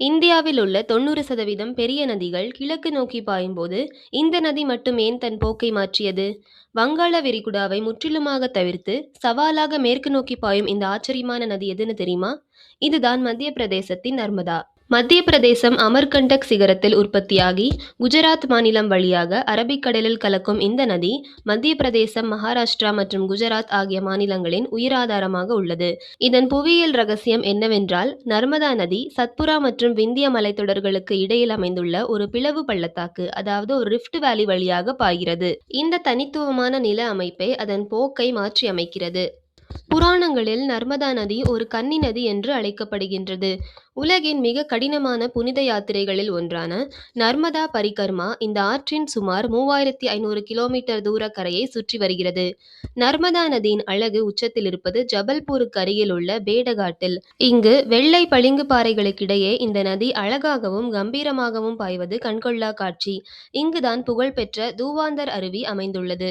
இந்தியாவில் உள்ள தொண்ணூறு சதவீதம் பெரிய நதிகள் கிழக்கு நோக்கி பாயும்போது இந்த நதி மட்டும் ஏன் தன் போக்கை மாற்றியது? வங்காள விரிகுடாவை முற்றிலுமாக தவிர்த்து சவாலாக மேற்கு நோக்கி பாயும் இந்த ஆச்சரியமான நதி எதுன்னு தெரியுமா? இதுதான் மத்திய பிரதேசத்தின் நர்மதா. மத்திய பிரதேசம் அமர்கண்டக் சிகரத்தில் உற்பத்தியாகி குஜராத் மாநிலம் வழியாக அரபிக்கடலில் கலக்கும் இந்த நதி மத்திய பிரதேசம் மகாராஷ்டிரா மற்றும் குஜராத் ஆகிய மாநிலங்களின் உயிராதாரமாக உள்ளது. இதன் புவியியல் ரகசியம் என்னவென்றால் நர்மதா நதி சத்புரா மற்றும் விந்திய மலைத்தொடர்களுக்கு இடையில் அமைந்துள்ள ஒரு பிளவு பள்ளத்தாக்கு அதாவது ஒரு ரிஃப்ட் வேலி வழியாக பாய்கிறது. இந்த தனித்துவமான நில அமைப்பே அதன் போக்கை மாற்றியமைக்கிறது. புராணங்களில் நர்மதா நதி ஒரு கன்னி நதி என்று அழைக்கப்படுகின்றது. உலகின் மிக கடினமான புனித யாத்திரைகளில் ஒன்றான நர்மதா பரிகர்மா இந்த ஆற்றின் சுமார் மூவாயிரத்தி ஐநூறு கிலோமீட்டர் தூர கரையை சுற்றி வருகிறது. நர்மதா நதியின் அழகு உச்சத்தில் இருப்பது ஜபல்பூருக்கு அருகில் உள்ள பேடகாட்டில். இங்கு வெள்ளை பளிங்கு பாறைகளுக்கிடையே இந்த நதி அழகாகவும் கம்பீரமாகவும் பாய்வது கண்கொள்ளா காட்சி. இங்குதான் புகழ்பெற்ற தூவாந்தர் அருவி அமைந்துள்ளது.